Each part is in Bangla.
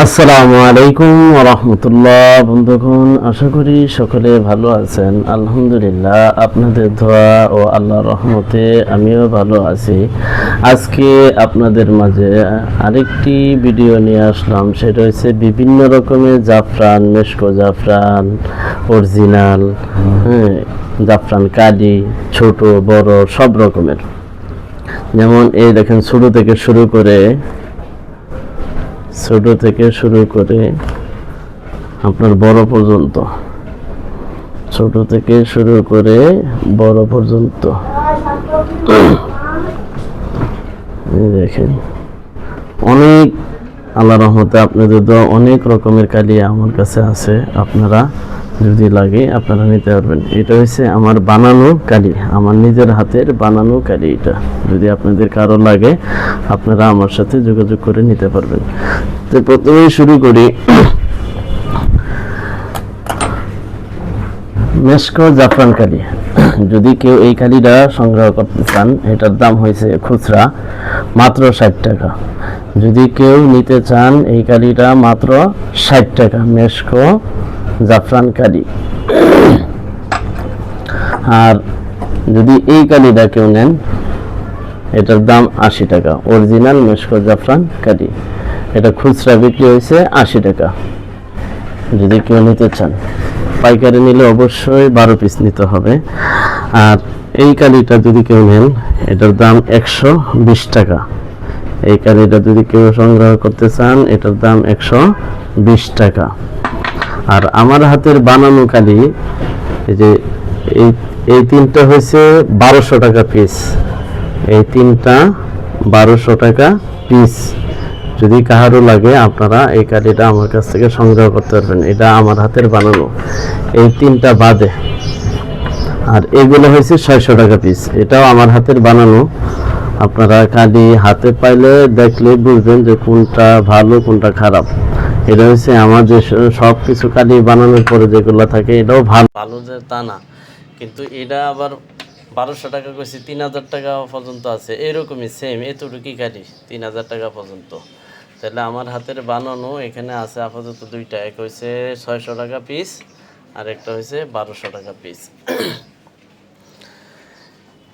আসসালামু আলাইকুম রহমতুল্লাহ। বন্ধুগণ, আশা করি সকলে ভালো আছেন। আলহামদুলিল্লাহ, আপনাদের দোয়া ও আল্লাহর রহমতে আমিও ভালো আছি। আজকে আপনাদের মাঝে আরেকটি ভিডিও নিয়ে আসলাম। সেটা হচ্ছে বিভিন্ন রকমের জাফরান, মেশকো জাফরান, অরিজিনাল হ্যাঁ জাফরান কালি, ছোট, বড়, সব রকমের। যেমন এই দেখেন, শুরু থেকে শুরু করে ছোট থেকে শুরু করে আপনার বড় পর্যন্ত। ছোট থেকে শুরু করে বড় পর্যন্ত। দেখেন, অনেক আল্লাহ রহমতে আপনাদের তো অনেক রকমের কালি আমার কাছে আছে। আপনারা যদি লাগে আপনারা নিতে পারবেন। এটা হচ্ছে আমার বানানো কালি। আমার নিজের হাতের বানানো কালি এটা। যদি আপনাদের কারও লাগে, আপনারা আমার সাথে যোগাযোগ করে নিতে পারবেন। তো প্রথমেই শুরু করি। মেশকো জাফরান কালি যদি কেউ এই কালিটা সংগ্রহ করতে চান, এটার দাম হয়েছে খুচরা মাত্র ষাট টাকা। যদি কেউ নিতে চান, এই কালিটা মাত্র ষাট টাকা মেশকো জাফরান কালি আর যদি এই কালিটা কেউ নেন, এটার দাম আশি টাকা। অরিজিনাল মেশকো জাফরান কালি এটা খুচরা বিক্রি হয়েছে আশি টাকা। যদি কেউ নিতে চান। পাইকারি নিলে অবশ্যই বারো পিস নিতে হবে। আর এই কালিটা যদি কেউ নেন, এটার দাম একশো বিশ টাকা। এই কালিটা যদি কেউ সংগ্রহ করতে চান, এটার দাম একশো বিশ টাকা। আর আমার হাতের বানানো কালি, এই যে, এই এই তিনটা হয়েছে বারোশো টাকা পিস এই তিনটা বারোশো টাকা পিস যদি কাহারও লাগে আপনারা এই কালিটা আমার কাছ থেকে সংগ্রহ করতে পারবেন। এটা আমার হাতের বানানো। এই তিনটা বাদে। আর এগুলো হয়েছে ছয়শো টাকা পিস এটাও আমার হাতের বানানো। আপনারা কালি হাতে পাইলে দেখলে বুঝবেন যে কোনটা ভালো, কোনটা খারাপ। এটা হচ্ছে আমার যে সব কিছু কালি বানানোর পরে যেগুলো থাকে, এটাও ভালো। ভালো যে তা না। কিন্তু এটা আবার বারোশো টাকা কইছি, তিন হাজার টাকা পর্যন্ত আছে। এরকমই সেম এতটুকুই কালি, তিন হাজার টাকা পর্যন্ত। তাহলে আমার হাতের বানানো এখানে আছে আপাতত দুইটা। এক হয়েছে ছয়শো টাকা পিস আর একটা হয়েছে বারোশো টাকা পিস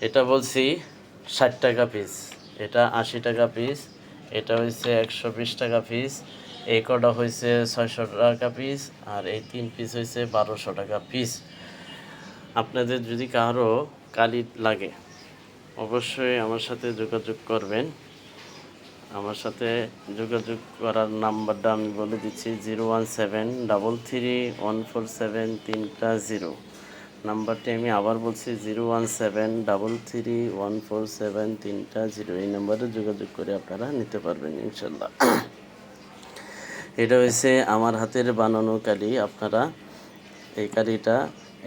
এটা বলছি ষাট টাকা পিস এটা আশি টাকা পিস এটা হয়েছে একশো বিশ টাকা পিস এই কটা হয়েছে ছয়শো টাকা পিস আর এই তিন পিস হয়েছে বারোশো টাকা পিস আপনাদের যদি কারও কালি লাগে, অবশ্যই আমার সাথে যোগাযোগ করবেন। আমার সাথে যোগাযোগ করার নাম্বারটা আমি বলে দিচ্ছি, zero one seven double three one four seven তিনটা জিরো। নাম্বারটি আমি আবার বলছি, zero one seven double three one four seven তিনটা জিরো। এই নাম্বারে যোগাযোগ করে আপনারা নিতে পারবেন ইনশাল্লাহ। এটা হয়েছে আমার হাতের বানানো কালি। আপনারা এই কালিটা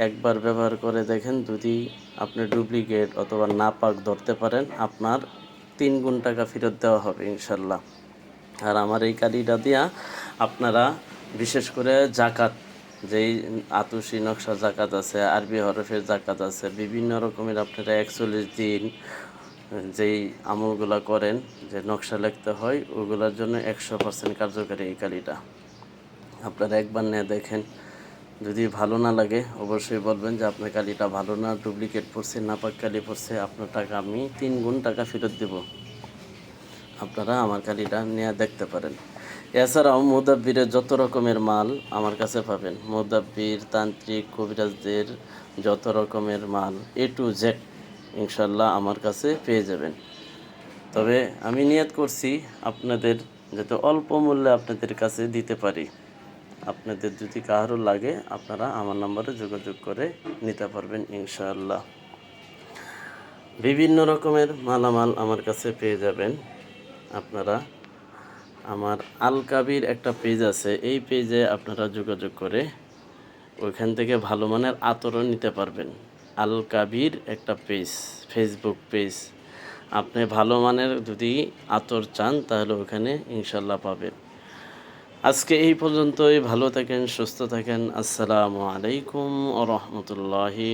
একবার ব্যবহার করে দেখেন, যদি আপনি ডুপ্লিকেট অথবা নাপাক ধরতে পারেন, আপনার তিন গুণ টাকা ফেরত দেওয়া হবে ইনশাল্লাহ আর আমার এই কালিটা দিয়া আপনারা বিশেষ করে জাকাত যেই আতুষি নকশা জাকাত আছে, আরবি হরফের জাকাত আছে, বিভিন্ন রকমের আপনারা একচল্লিশ দিন যেই আমলগুলো করেন, যে নকশা লিখতে হয়, ওগুলোর জন্য একশো পার্সেন্ট কার্যকারী এই কালিটা। আপনারা একবার নিয়ে দেখেন। যদি ভালো না লাগে, অবশ্যই বলবেন যে আপনার কালিটা ভালো না ডুপ্লিকেট পড়ছে, নাপাক কালি পড়ছে, আপনার টাকা আমি তিন গুণ টাকা ফেরত দেব। আপনারা আমার কালিটা নিয়ে দেখতে পারেন। এছাড়াও মোদাব্বিরের যত রকমের মাল আমার কাছে পাবেন। মোদাব্বির, তান্ত্রিক, কবিরাজদের যত রকমের মাল এ টু জেড ইনশাল্লাহ আমার কাছে পেয়ে যাবেন। তবে আমি নিয়ত করছি আপনাদের যাতে অল্প মূল্যে আপনাদের কাছে দিতে পারি। আপনাদের যদি কারও লাগে, আপনারা আমার নম্বরে যোগাযোগ করে নিতে পারবেন ইনশাআল্লাহ। বিভিন্ন রকমের মালামাল আমার কাছে পেয়ে যাবেন। আপনারা আমার আল কাবির একটা পেজ আছে, এই পেজে আপনারা যোগাযোগ করে ওইখান থেকে ভালো মানের আতরও নিতে পারবেন। আল কাবির একটা পেজ, ফেসবুক পেজ। আপনি ভালো মানের যদি আতর চান, তাহলে ওখানে ইনশাল্লাহ পাবেন। আজকে এই পর্যন্তই ভালো থাকেন সুস্থ থাকেন। আসসালামু আলাইকুম ও রহমতুল্লাহি